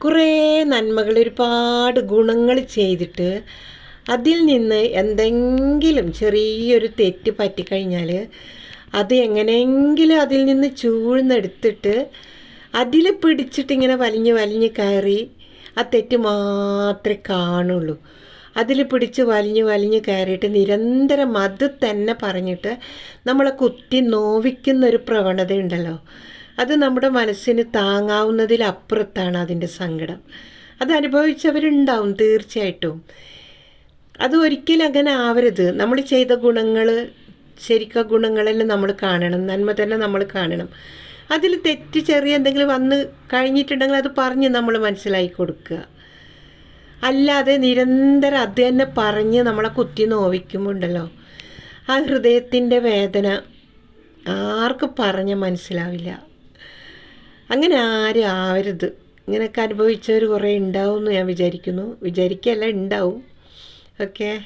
കുറേ നന്മകൾ ഒരുപാട് ഗുണങ്ങൾ ചെയ്തിട്ട് അതിൽ നിന്ന് എന്തെങ്കിലും ചെറിയൊരു തെറ്റ് പറ്റിക്കഴിഞ്ഞാൽ അത് എങ്ങനെയെങ്കിലും അതിൽ നിന്ന് ചൂഴ്ന്നെടുത്തിട്ട് അതിൽ പിടിച്ചിട്ടിങ്ങനെ വലിഞ്ഞ് വലിഞ്ഞ് കയറി ആ തെറ്റ് മാത്രമേ കാണുള്ളൂ. അതിൽ പിടിച്ച് വലിഞ്ഞ് വലിഞ്ഞ് കയറിയിട്ട് നിരന്തരം അത് തന്നെ പറഞ്ഞിട്ട് നമ്മളെ കുത്തി നോവിക്കുന്നൊരു പ്രവണത ഉണ്ടല്ലോ അത് നമ്മുടെ മനസ്സിന് താങ്ങാവുന്നതിലപ്പുറത്താണ് അതിന്റെ സങ്കടം. അത് അനുഭവിച്ചവരുണ്ടാവും തീർച്ചയായിട്ടും. അത് ഒരിക്കലും അങ്ങനെ ആവരുത്. നമ്മൾ ചെയ്ത ഗുണങ്ങൾ ശരിക്കും ഗുണങ്ങളെല്ലാം നമ്മൾ കാണണം. നന്മ തന്നെ നമ്മൾ കാണണം. അതിൽ തെറ്റ് ചെറിയ എന്തെങ്കിലും വന്ന് കഴിഞ്ഞിട്ടുണ്ടെങ്കിൽ അത് പറഞ്ഞ് നമ്മൾ മനസ്സിലാക്കി കൊടുക്കുക. അല്ലാതെ നിരന്തരം അത് തന്നെ പറഞ്ഞ് നമ്മളെ കുത്തി നോവിക്കുമ്പോൾ ഉണ്ടല്ലോ ആ ഹൃദയത്തിന്റെ വേദന ആർക്ക് പറഞ്ഞ് മനസ്സിലാവില്ല. അങ്ങനെ ആരും ആവരുത്. ഇങ്ങനെയൊക്കെ അനുഭവിച്ചവർ കുറേ ഉണ്ടാവും എന്ന് ഞാൻ വിചാരിക്കുന്നു. വിചാരിക്കുകയല്ല ഉണ്ടാവും. ഓക്കെ?